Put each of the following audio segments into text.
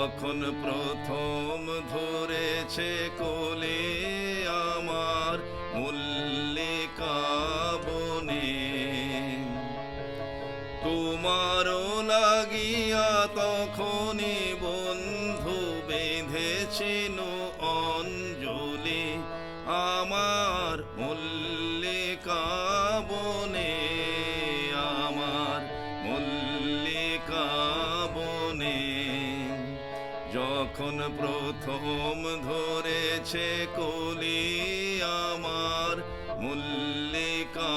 যখন প্রথম ধরেছে কোলে আমার মল্লিকা তোমারও লাগিয়া তখনই বন্ধু বেঁধেছিল অঞ্জলি আমার মল্লিকা যখন প্রথম ধরেছে কলি আমার মল্লিকা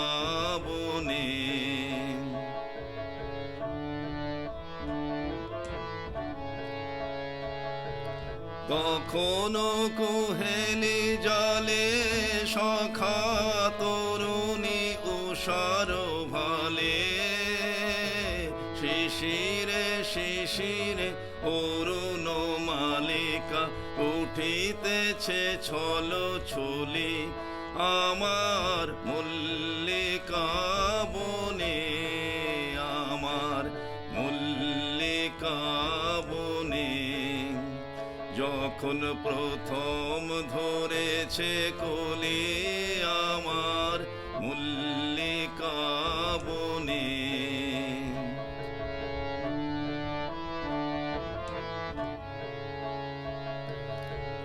বনে কখনো কুহেলি জলে সখা তরুণী উষার ভালে শিশিরে শিশিরে অরুণ মালিকা উঠিতেছে ছল ছুলি। আমার মল্লিকা বনে, আমার মল্লিকা বনে। যখন প্রথম ধরেছে কলি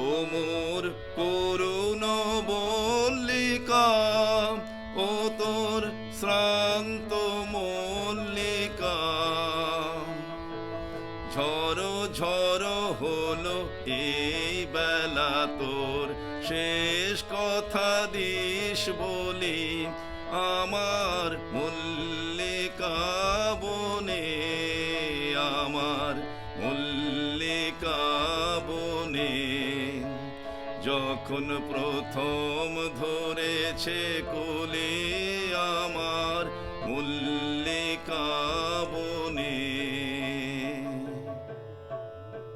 ও মোর করুণ বল্লিকা ও তোর শ্রান্ত মল্লিকা। ঝড়ো ঝড়ো তোর, শেষ কথা দিস বলি, আমার মল্লিকা যখন প্রথম ধরেছে কোলে